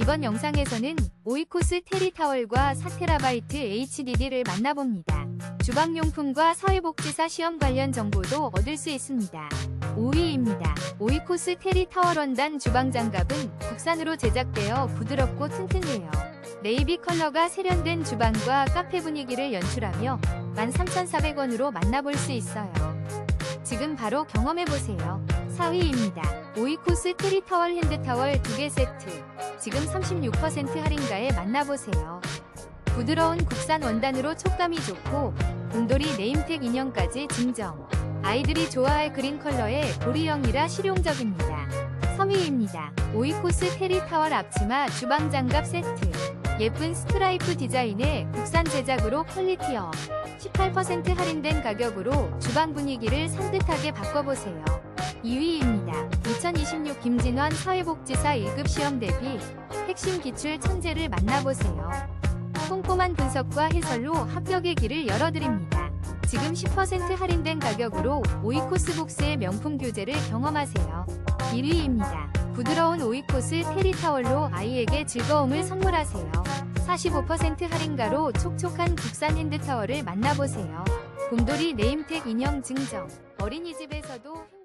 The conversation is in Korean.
이번 영상에서는 오이코스 테리타월과 4테라바이트 HDD를 만나봅니다. 주방용품과 사회복지사 시험 관련 정보도 얻을 수 있습니다. 5위입니다. 오이코스 테리타월 원단 주방장갑은 국산으로 제작되어 부드럽고 튼튼해요. 네이비 컬러가 세련된 주방과 카페 분위기를 연출하며 13,400원으로 만나볼 수 있어요. 지금 바로 경험해보세요. 4위입니다. 오이코스 테리타월 핸드타월 2개 세트. 지금 36% 할인가에 만나보세요. 부드러운 국산 원단으로 촉감이 좋고 곰돌이 네임택 인형까지 증정. 아이들이 좋아할 그린 컬러의 보리형이라 실용적입니다. 3위입니다. 오이코스 테리타월 앞치마 주방장갑 세트. 예쁜 스트라이프 디자인의 국산 제작으로 퀄리티업. 18% 할인된 가격으로 주방 분위기를 산뜻하게 바꿔보세요. 2위입니다. 2026 김진환 사회복지사 1급 시험 대비 핵심 기출 천재를 만나보세요. 꼼꼼한 분석과 해설로 합격의 길을 열어드립니다. 지금 10% 할인된 가격으로 오이코스 북스의 명품 교재를 경험하세요. 1위입니다. 부드러운 오이코스 테리타월로 아이에게 즐거움을 선물하세요. 45% 할인가로 촉촉한 국산 핸드타월을 만나보세요. 곰돌이 네임택 인형 증정. 어린이집에서도